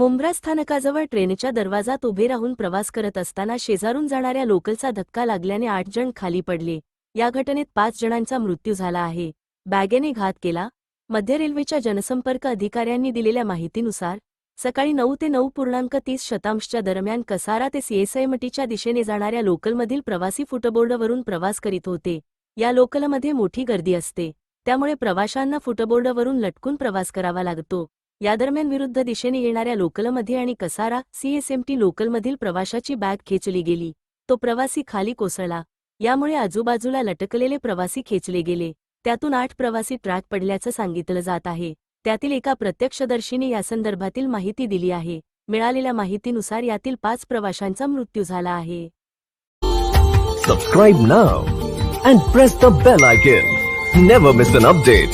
मुंब्रा स्थानकाजवळ ट्रेनच्या दरवाजात उभे राहून प्रवास करत असताना शेजारून जाणाऱ्या लोकलचा धक्का लागल्याने आठ जण खाली पडले. या घटनेत पाच जणांचा मृत्यू झाला आहे. बॅगेने घात केला. मध्य रेल्वेच्या जनसंपर्क अधिकाऱ्यांनी दिलेल्या माहितीनुसार सकाळी नऊ ते नऊ पूर्णांक तीस शतांशच्या दरम्यान कसारा ते सीएसआयमटीच्या दिशेने जाणाऱ्या लोकलमधील प्रवासी फुटबोर्डवरून प्रवास करीत होते. या लोकलमध्ये मोठी गर्दी असते. त्यामुळे प्रवाशांना फुटबोर्डवरून लटकून प्रवास करावा लागतो. या दरम्यान विरुद्ध दिशेने येणाऱ्या लोकलमध्ये आणि कसारा सीएसएमटी लोकलमधील प्रवाशाची बॅग खेचली गेली. तो प्रवासी खाली कोसळला. यामुळे आजूबाजूला लटकलेले प्रवासी खेचले गेले. त्यातून आठ प्रवासी ट्रॅक पडल्याचं सांगितलं जात आहे. त्यातील एका प्रत्यक्षदर्शीने यासंदर्भातील माहिती दिली आहे. मिळालेल्या माहितीनुसार यातील पाच प्रवाशांचा मृत्यू झाला आहे. Subscribe now and press the bell icon never miss an update